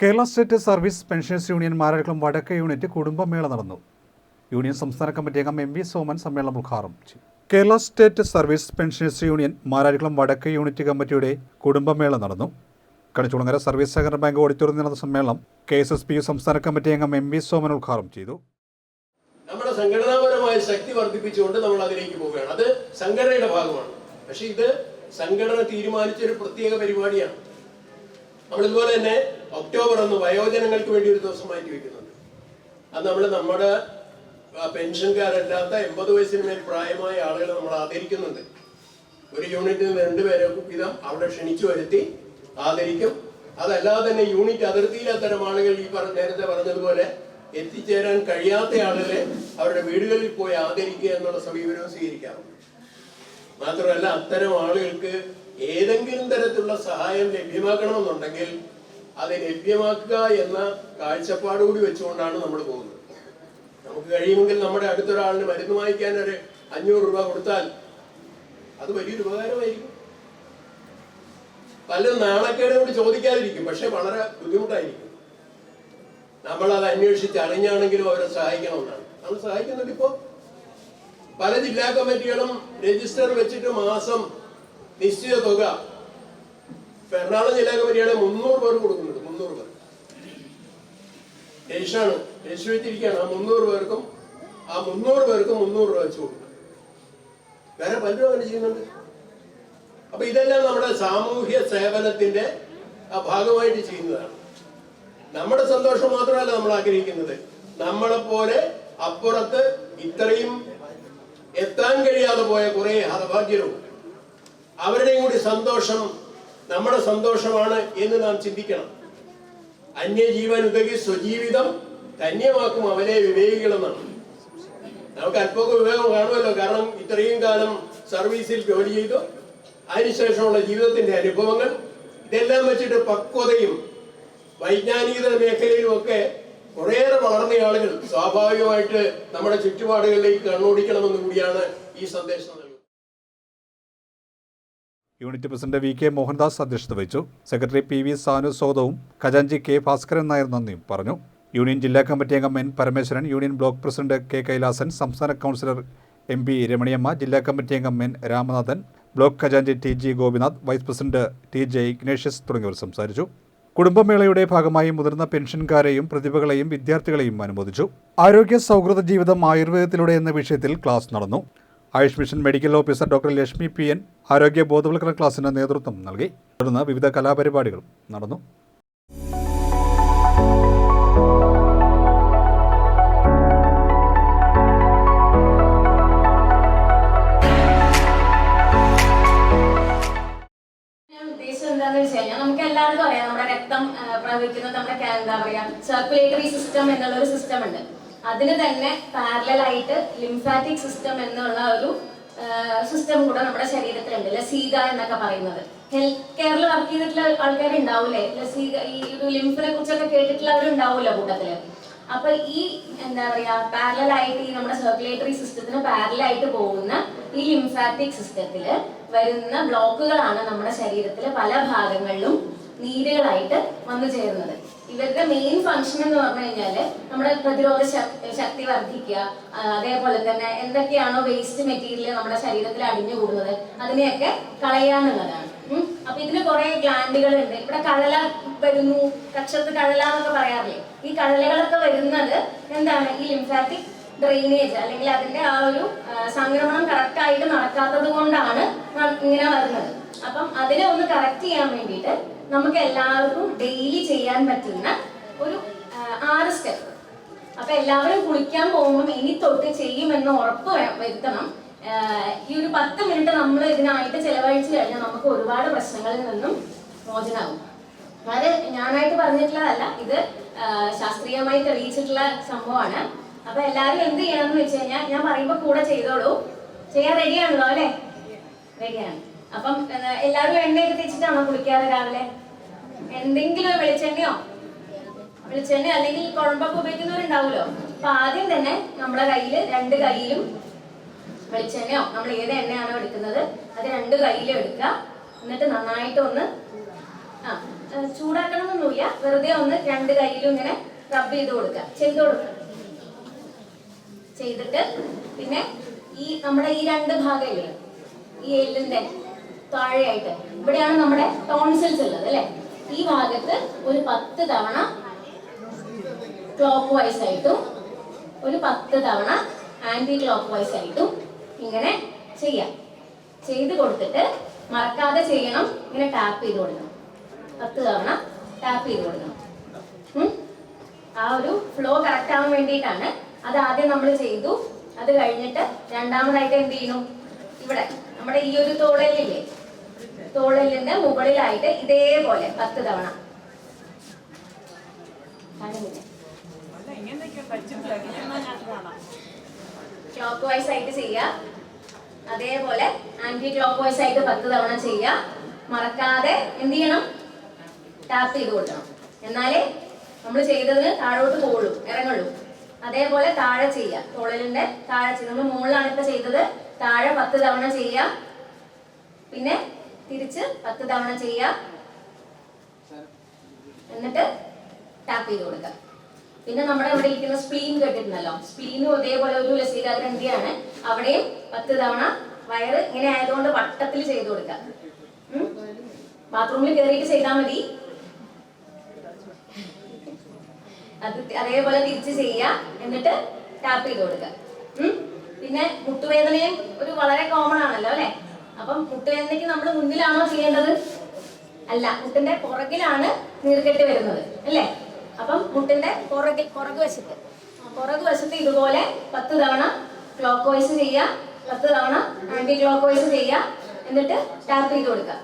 Kerala state service pensioners union Mararikulam വടക്ക് unit കുടുംബമേള നടന്നു. Union സംസ്ഥാന കമ്മിറ്റി അംഗം എം വി സോമൻ സമ്മേളനം ഉദ്ഘാടനം ചെയ്തു. Kerala state service pensioners union Mararikulam വടക്ക് യൂണിറ്റ് കമ്മിറ്റിയുടെ കുടുംബമേള നടന്നു. കണിച്ചുളങ്ങര സർവീസ് സഹകരണ ബാങ്ക് ഓഡിറ്റോറിയം നടന്ന സമ്മേളനം K S S P U സംസ്ഥാന കമ്മിറ്റി അംഗം എം വി സോമൻ ഉദ്ഘാടനം ചെയ്തു. നമ്മുടെ സംഘടനാപരമായ ശക്തി വർദ്ധിപ്പിച്ചുകൊണ്ട് നമ്മൾ അതിലേക്ക് പോവുകയാണ്. അത് സംഘടനയുടെ ഭാഗമാണ്. പക്ഷേ ഇത് സംഘടന തീരുമാനിച്ച ഒരു പ്രത്യേക പരിപാടിയാണ്. നമ്മൾ ഇതുപോലെ തന്നെ ഒക്ടോബർ ഒന്ന് വയോജനങ്ങൾക്ക് വേണ്ടി ഒരു ദിവസം മാറ്റി വെക്കുന്നുണ്ട്. അത് നമ്മൾ നമ്മുടെ പെൻഷൻകാരല്ലാത്ത എൺപത് വയസ്സിന് മേൽ പ്രായമായ ആളുകൾ നമ്മൾ ആദരിക്കുന്നുണ്ട്. ഒരു യൂണിറ്റിൽ നിന്ന് രണ്ടുപേരെ വീതം അവിടെ ക്ഷണിച്ചു വരുത്തി ആദരിക്കും. അതല്ലാതെ തന്നെ യൂണിറ്റ് അതിർത്തിയിൽ അത്തരം ആളുകൾ ഈ നേരത്തെ പറഞ്ഞതുപോലെ എത്തിച്ചേരാൻ കഴിയാത്ത ആളുകളെ അവരുടെ വീടുകളിൽ പോയി ആദരിക്കുക എന്നുള്ള സമീപനവും സ്വീകരിക്കാറുണ്ട് മാത്രമല്ല അത്തരം ആളുകൾക്ക് ഏതെങ്കിലും തരത്തിലുള്ള സഹായം ലഭ്യമാക്കണമെന്നുണ്ടെങ്കിൽ അത് ലഭ്യമാക്കുക എന്ന കാഴ്ചപ്പാടുകൂടി വെച്ചുകൊണ്ടാണ് നമ്മൾ പോകുന്നത്. നമുക്ക് കഴിയുമെങ്കിൽ നമ്മുടെ അടുത്തൊരാളിന് മരുന്ന് വാങ്ങിക്കാൻ ഒരു അഞ്ഞൂറ് രൂപ കൊടുത്താൽ അത് വലിയൊരു ഉപകാരമായിരിക്കും. പലരും നാണക്കേട് കൊണ്ട് ചോദിക്കാതിരിക്കും പക്ഷെ വളരെ ബുദ്ധിമുട്ടായിരിക്കും. നമ്മൾ അത് അന്വേഷിച്ച് അറിഞ്ഞാണെങ്കിലും അവരെ സഹായിക്കണമെന്നാണ്. നമ്മൾ സഹായിക്കുന്നുണ്ട് ഇപ്പോ. പല ജില്ലാ കമ്മിറ്റികളും രജിസ്റ്റർ വെച്ചിട്ട് മാസം നിശ്ചിത തുക ഇപ്പൊ എറണാകുളം ജില്ലാ കമ്മിറ്റിയുടെ മുന്നൂറ് പേർ കൊടുക്കുന്നുണ്ട് മുന്നൂറ് പേർ. യേശാണ് യേശു വെച്ചിരിക്കുകയാണ്. ആ മുന്നൂറ് പേർക്കും ആ മുന്നൂറ് പേർക്കും മുന്നൂറ് രൂപ വെച്ച് കൊടുക്കും വേറെ പലരും അങ്ങനെ ചെയ്യുന്നുണ്ട്. അപ്പൊ ഇതെല്ലാം നമ്മുടെ സാമൂഹ്യ സേവനത്തിന്റെ ആ ഭാഗമായിട്ട് ചെയ്യുന്നതാണ്. നമ്മുടെ സന്തോഷം മാത്രമല്ല നമ്മൾ ആഗ്രഹിക്കുന്നത്. നമ്മളെ പോലെ അപ്പുറത്ത് ഇത്രയും എത്താൻ കഴിയാതെ പോയ കുറെ ഹതഭാഗ്യരും അവരുടെയും കൂടി സന്തോഷം നമ്മുടെ സന്തോഷമാണ് എന്ന് നാം ചിന്തിക്കണം. അന്യജീവൻ ഉതകി സ്വജീവിതം ധന്യമാക്കും അവനെ വിവേകികളെന്നാണ്. നമുക്ക് അല്പമൊക്കെ വിവേകം കാണുമല്ലോ കാരണം ഇത്രയും കാലം സർവീസിൽ ജോലി ചെയ്തു. അതിനുശേഷമുള്ള ജീവിതത്തിന്റെ അനുഭവങ്ങൾ ഇതെല്ലാം വെച്ചിട്ട് പക്വതയും വൈജ്ഞാനിക മേഖലയിലും ഒക്കെ കുറേയേറെ വളർന്ന ആളുകൾ സ്വാഭാവികമായിട്ട് നമ്മുടെ ചുറ്റുപാടുകളിലേക്ക് കണ്ണോടിക്കണമെന്ന് കൂടിയാണ് ഈ സന്ദേശം നൽകുന്നത്. Unit president V K Mohandas അധ്യക്ഷത വഹിച്ചു. സെക്രട്ടറി പി വി സാനു സ്വാഗതവും ഖജാൻജി കെ ഭാസ്കരൻ നായർ നന്ദിയും പറഞ്ഞു. യൂണിയൻ ജില്ലാ കമ്മിറ്റി അംഗം N Parameswaran union block president K Kailasan സംസ്ഥാന കൗൺസിലർ എം പി രമണിയമ്മ ജില്ലാ കമ്മിറ്റി അംഗം N Ramanathan block ഖജാൻജി T G Gopinath vice president T J Ignatius തുടങ്ങിയവർ സംസാരിച്ചു. കുടുംബമേളയുടെ ഭാഗമായി മുതിർന്ന പെൻഷൻകാരെയും പ്രതിഭകളെയും വിദ്യാർത്ഥികളെയും അനുമോദിച്ചു. ആരോഗ്യ സൗഹൃദ ജീവിതം ആയുർവേദത്തിലൂടെ എന്ന വിഷയത്തിൽ ക്ലാസ് നടന്നു. Ayush mission medical officer doctor Lakshmi P N ആരോഗ്യ ബോധവൽക്കരണ ക്ലാസിന് നേതൃത്വം നൽകി. തുടർന്ന് വിവിധ കലാപരിപാടികളും നടന്നു. എല്ലാവർക്കും അറിയാം നമ്മുടെ രക്തം പ്രവഹിക്കുന്നത് നമ്മുടെ എന്താ പറയാ സർക്കുലേറ്ററി സിസ്റ്റം എന്നുള്ള ഒരു സിസ്റ്റം ഉണ്ട്. അതിന് തന്നെ പാരലൽ ആയിട്ട് ലിംഫാറ്റിക് സിസ്റ്റം എന്നുള്ള ഒരു സിസ്റ്റം കൂടെ നമ്മുടെ ശരീരത്തിലുണ്ട്. ലസീക എന്നൊക്കെ പറയുന്നത്. ഹെൽത്ത് കെയറിൽ വർക്ക് ചെയ്തിട്ടുള്ള ആൾക്കാർ ഉണ്ടാവൂലേ ലസീക ഈ ഒരു ലിംഫിനെ കുറിച്ചൊക്കെ കേട്ടിട്ടുള്ളവരുണ്ടാവുമല്ലോ കൂട്ടത്തിൽ? അപ്പൊ ഈ എന്താ പറയാ പാരലൽ ആയിട്ട് ഈ നമ്മുടെ സർക്കുലേറ്ററി സിസ്റ്റത്തിന് പാരലൽ ആയിട്ട് പോകുന്ന ഈ ലിംഫാറ്റിക് സിസ്റ്റത്തിൽ വരുന്ന ബ്ലോക്കുകളാണ് നമ്മുടെ ശരീരത്തിലെ പല ഭാഗങ്ങളിലും നീരുകളായിട്ട് വന്നു ചേരുന്നത്. ഇവരുടെ മെയിൻ ഫംഗ്ഷൻ എന്ന് പറഞ്ഞു കഴിഞ്ഞാൽ നമ്മുടെ പ്രതിരോധ ശക്- ശക്തി വർദ്ധിക്കുക അതേപോലെ തന്നെ എന്തൊക്കെയാണോ വേസ്റ്റ് മെറ്റീരിയൽ നമ്മുടെ ശരീരത്തിൽ അടിഞ്ഞുകൂടുന്നത് അതിനെയൊക്കെ കളയാന്നുള്ളതാണ്. അപ്പൊ ഇതിന് കുറെ ഗ്ലാൻഡുകൾ ഉണ്ട്. ഇവിടെ കടല വരുന്നു കക്ഷത്ത് കടല എന്നൊക്കെ പറയാറില്ലേ? ഈ കടലകളൊക്കെ വരുന്നത് എന്താണ്? ഈ ലിംഫാറ്റിക് ഡ്രെയിനേജ് അല്ലെങ്കിൽ അതിന്റെ ആ ഒരു സംക്രമണം കറക്റ്റ് ആയിട്ട് നടക്കാത്തത് കൊണ്ടാണ് ഇങ്ങനെ വരുന്നത്. അപ്പം അതിനെ ഒന്ന് കറക്റ്റ് ചെയ്യാൻ വേണ്ടിയിട്ട് നമുക്ക് എല്ലാവർക്കും ഡെയിലി ചെയ്യാൻ പറ്റുന്ന ഒരു ആറ് സ്റ്റെപ്പ് അപ്പൊ എല്ലാവരും കുളിക്കാൻ പോകുമ്പോൾ ഇനി തൊട്ട് ചെയ്യുമെന്ന് ഉറപ്പ് വരുത്തണം. ഈ ഒരു പത്ത് മിനിറ്റ് നമ്മൾ ഇതിനായിട്ട് ചെലവഴിച്ചു കഴിഞ്ഞാൽ നമുക്ക് ഒരുപാട് പ്രശ്നങ്ങളിൽ നിന്നും മോചനാകും അത് ഞാനായിട്ട് പറഞ്ഞിട്ടുള്ളതല്ല ഇത് ശാസ്ത്രീയമായി തെളിയിച്ചിട്ടുള്ള സംഭവമാണ്. അപ്പൊ എല്ലാവരും എന്ത് ചെയ്യണം എന്ന് വെച്ച് കഴിഞ്ഞാൽ ഞാൻ പറയുമ്പോൾ കൂടെ ചെയ്തോളൂ. ചെയ്യാൻ റെഡിയാണല്ലോ അല്ലേ? റെഡിയാണ്. അപ്പം എല്ലാവരും എണ്ണയൊക്കെ തേച്ചിട്ടാണോ കുളിക്കാറ് രാവിലെ? എന്തെങ്കിലും വെളിച്ചെണ്ണയോ? വെളിച്ചെണ്ണ അല്ലെങ്കിൽ കുഴമ്പൊക്കെ ഉപയോഗിക്കുന്നവരുണ്ടാവുമല്ലോ. അപ്പൊ ആദ്യം തന്നെ നമ്മളെ കയ്യിൽ രണ്ട് കയ്യിലും വെളിച്ചെണ്ണയോ നമ്മൾ ഏത് എണ്ണയാണോ എടുക്കുന്നത് അത് രണ്ട് കയ്യിലും എടുക്കുക. എന്നിട്ട് നന്നായിട്ട് ഒന്ന് ആ ചൂടാക്കണമെന്നൊന്നുമില്ല. വെറുതെ ഒന്ന് രണ്ട് കയ്യിലും ഇങ്ങനെ റബ്ബ് ചെയ്ത് കൊടുക്കുക. ചെയ്ത് കൊടുക്കുക ചെയ്തിട്ട് പിന്നെ ഈ നമ്മുടെ ഈ രണ്ട് ഭാഗമില്ലേ ഈ എല്ലിന്റെ താഴെയായിട്ട്. ഇവിടെയാണ് നമ്മുടെ ടോൺസിൽസ് ഉള്ളത് അല്ലെ? ഈ ഭാഗത്ത് ഒരു പത്ത് തവണ ക്ലോക്ക് വൈസ് ആയിട്ടും ഒരു പത്ത് തവണ ആന്റി ക്ലോക്ക് വൈസ് ആയിട്ടും ഇങ്ങനെ ചെയ്യാം. ചെയ്ത് കൊടുത്തിട്ട് മറക്കാതെ ചെയ്യണം ഇങ്ങനെ ടാപ്പ് ചെയ്ത് കൊടുക്കണം. പത്ത് തവണ ടാപ്പ് ചെയ്ത് കൊടുക്കണം? ആ ഒരു ഫ്ലോ കറക്റ്റ് ആവാൻ വേണ്ടിയിട്ടാണ്. അത് ആദ്യം നമ്മൾ ചെയ്തു. അത് കഴിഞ്ഞിട്ട് രണ്ടാമതായിട്ട് എന്ത് ചെയ്യുന്നു? ഇവിടെ നമ്മുടെ ഈ ഒരു തോളലില്ലേ? തോളലിന്റെ മുകളിലായിട്ട് ഇതേപോലെ പത്ത് തവണ. ക്ലോക്ക് വൈസ് ആയിട്ട് ചെയ്യ അതേപോലെ ആന്റി ക്ലോക്ക് വൈസ് ആയിട്ട് പത്ത് തവണ ചെയ്യ മറക്കാതെ എന്ത് ചെയ്യണം? ടാപ്പ് ചെയ്ത് കൊടുക്കണം. എന്നാലേ നമ്മൾ ചെയ്തതിന് താഴോട്ട് പോകുള്ളൂ ഇറങ്ങുള്ളൂ. അതേപോലെ താഴെ ചെയ്യുക തോളലിന്റെ താഴെ ചെയ്യുക നമ്മൾ മുകളിലാണ് ഇപ്പൊ ചെയ്തത്. താഴെ പത്ത് തവണ ചെയ്യാം. പിന്നെ തിരിച്ച് പത്ത് തവണ ചെയ്യാം. എന്നിട്ട് ടാപ്പ് ചെയ്ത് കൊടുക്കുക. പിന്നെ നമ്മുടെ ഇവിടെ ഇരിക്കുന്ന സ്പ്ലീൻ കേട്ടിട്ടുണ്ടല്ലോ. സ്പ്ലീനും അതേപോലെ ഒരു ലസീകാഗ്രന്ഥിയാണ് അവിടെയും പത്ത് തവണ വയറ് ഇങ്ങനെ ആയതുകൊണ്ട് വട്ടത്തിൽ ചെയ്ത് കൊടുക്കുക. ബാത്റൂമിൽ കയറിയിട്ട് ചെയ്താൽ മതി. അത് അതേപോലെ തിരിച്ച് ചെയ്യുക എന്നിട്ട് ടാപ്പ് ചെയ്ത് കൊടുക്കുക? പിന്നെ മുട്ടുവേദനയും ഒരു വളരെ കോമൺ ആണല്ലോ അല്ലെ? അപ്പം മുട്ടുവേദനയ്ക്ക് നമ്മൾ മുന്നിലാണോ ചെയ്യേണ്ടത്? അല്ല മുട്ടിന്റെ പുറകിലാണ് നീർക്കെട്ട് വരുന്നത് അല്ലേ? അപ്പം മുട്ടിന്റെ പുറകിൽ പുറകു വശത്ത്. പുറകു വശത്ത് ഇതുപോലെ പത്ത് തവണ ക്ലോക്ക് വൈസ് ചെയ്യുക പത്ത് തവണ ആന്റി ക്ലോക്ക് വൈസ് ചെയ്യുക എന്നിട്ട് ടാപ്പ് ചെയ്ത് കൊടുക്കുക